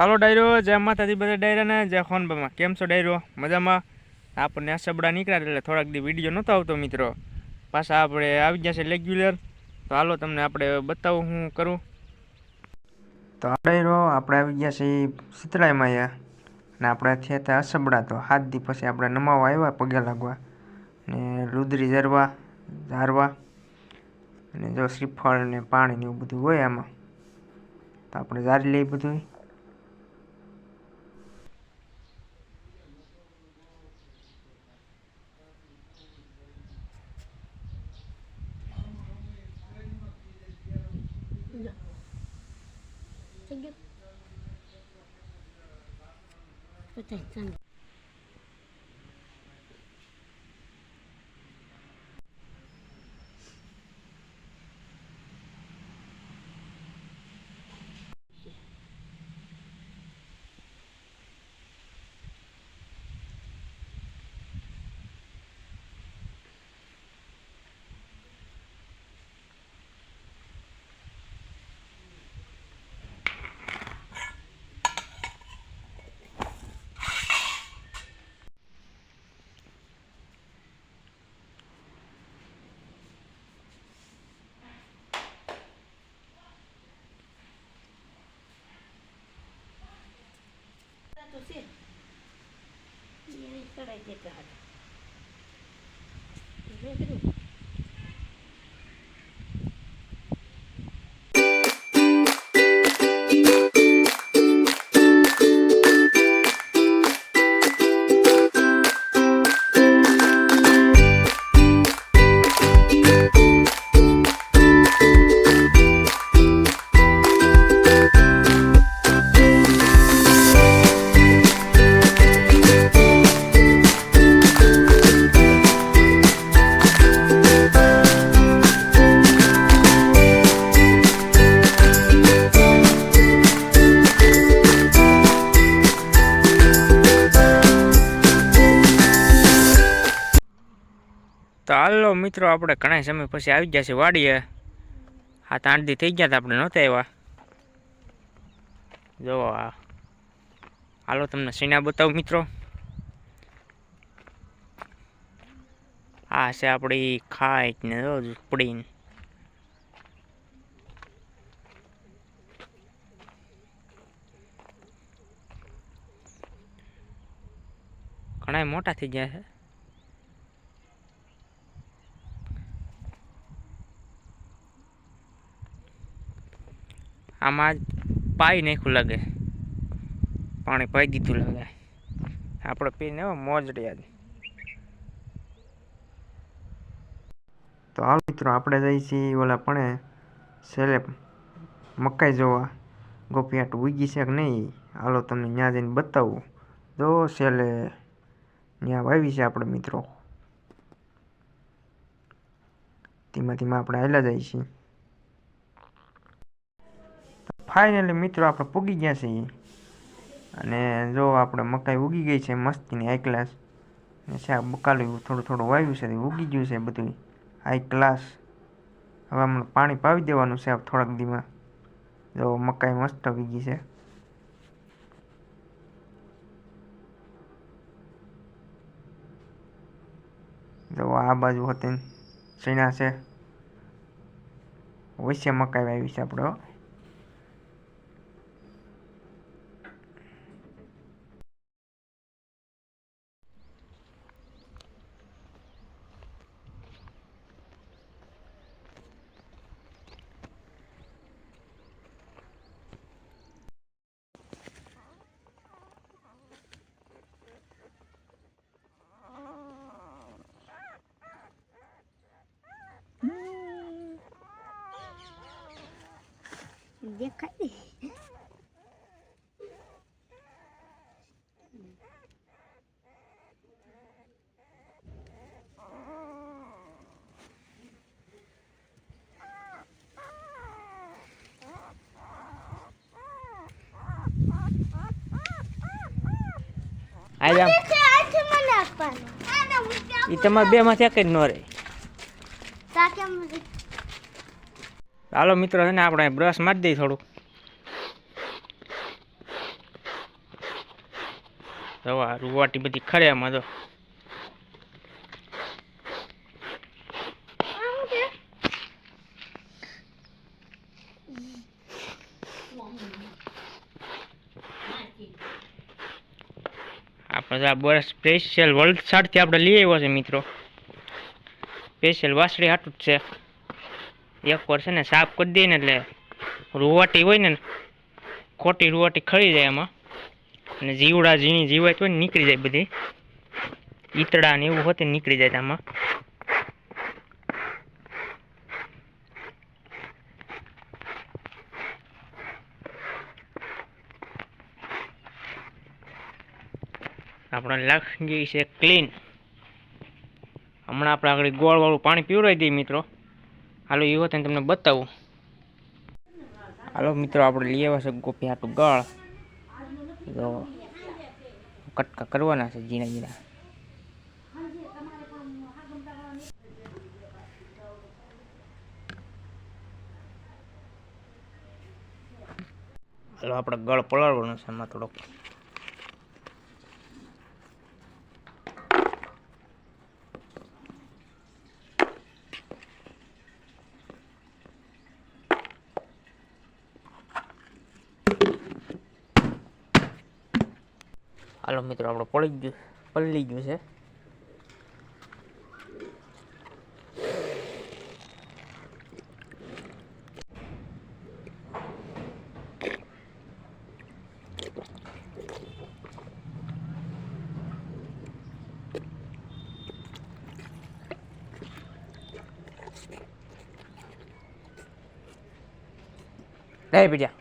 ચાલો ડાયરો, જય માતાજી બધા ડાયરાને, જય ખોનબામાં કેમ છો ડાયરો? મજામાં? આપણને આસબડા નીકળ્યા એટલે થોડાક દી વીડિયો નહોતો આવતો મિત્રો. પાછા આપણે આવી ગયા છે રેગ્યુલર તો હાલો તમને આપણે બતાવું હું કરું. તો ડાયરો, આપણે આવી ગયા છે શીતળાઈમાં અહીંયા ને આપણે થયા હતા અસબડા તો સાત દી પછી આપણે નમાવા આવ્યા પગે લાગવા. ને રુદ્રી ઝરવા, ઝારવા. અને જો શ્રીફળ ને પાણી ને એવું બધું હોય આમાં. તો આપણે ઝારી લઈએ બધું 点赞 রাস্তাটাই যেতে হবে। বুঝলে હાલો મિત્રો, આપણે ઘણા સમય પછી આવી ગયા છે વાડીએ. હાથ આઠ દી થઈ ગયા હતા, આપણે નહોતા આવ્યા. જો હાલો તમને સીના બતાવું મિત્રો. આ છે આપણી ખાઈટ ને જો ઝૂંપડીને ઘણા મોટા થઈ ગયા છે. આમાં પાઈ નાખ્યું લાગે. પાણી પાઈ દીધું લાગે. આપણે પીને મોજ રહ્યા તો હાલ મિત્રો, આપણે જઈએ છીએ ઓલા પણ સેલે મકાઈ જોવા. ગોપિયાટ ઉગી છે કે નહીં? હાલો તમને ત્યાં જઈને બતાવું. જો સેલે ત્યાં વાવી છે આપણે મિત્રો. ધીમા ધીમા આપણે હાલ્યા જઈએ છીએ. ફાઇનલી મિત્રો, આપણે પૂગી ગયા છીએ. અને જો આપણે મકાઈ ઉગી ગઈ છે મસ્તીની હાઈ ક્લાસ ને શાક બકાલું થોડું થોડું વાવ્યું છે ઉગી ગયું છે બધું હાઈ ક્લાસ હવે હમણાં પાણી પાવી દેવાનું છે થોડાક દીમાં જો મકાઈ મસ્ત ઉગી છે. જો આ બાજુ હતી સીણા છે. વૈશ્ય મકાઈ વાવી છે આપણે હો. દેખાય ને આ જામ એ તમારે બે માંથી એક જ ન રહે હાલો મિત્રો છે ને આપણે બ્રશ મારી દઈએ થોડુંક. રવા રૂવાટી બધી ખરે આમાં તો આપણે આ બસ સ્પેશિયલ વલસાડથી આપણે લઈ આવ્યો છે મિત્રો. સ્પેશિયલ વાસળી હાટું જ છે. એક વાર છે ને સાફ કરી દઈએ ને એટલે રૂવાટી હોય ને ખોટી રૂવાટી ખરી જાય એમાં. અને જીવડા ઝીણી જીવાય તો નીકળી જાય બધી. ઈતડા ને એવું હોતે નીકળી જાય આમાં. આપણે લાગી છે ક્લીન હમણાં આપણે આગળ ગોળવાળું પાણી પીવડાવી દઈએ મિત્રો. હાલો એ હોત તમને બતાવું હાલો મિત્રો આપણે લઈ આવ્યા છે ગોપી હાટું ગળ તો કટકા કરવાના છે ઝીણા ઝીણા હાલો આપણે ગળ પલાળવાનો છે એમાં થોડોક હાલો મિત્રો આપણે પડી ગયું પલળી ગયું છે લે બીજા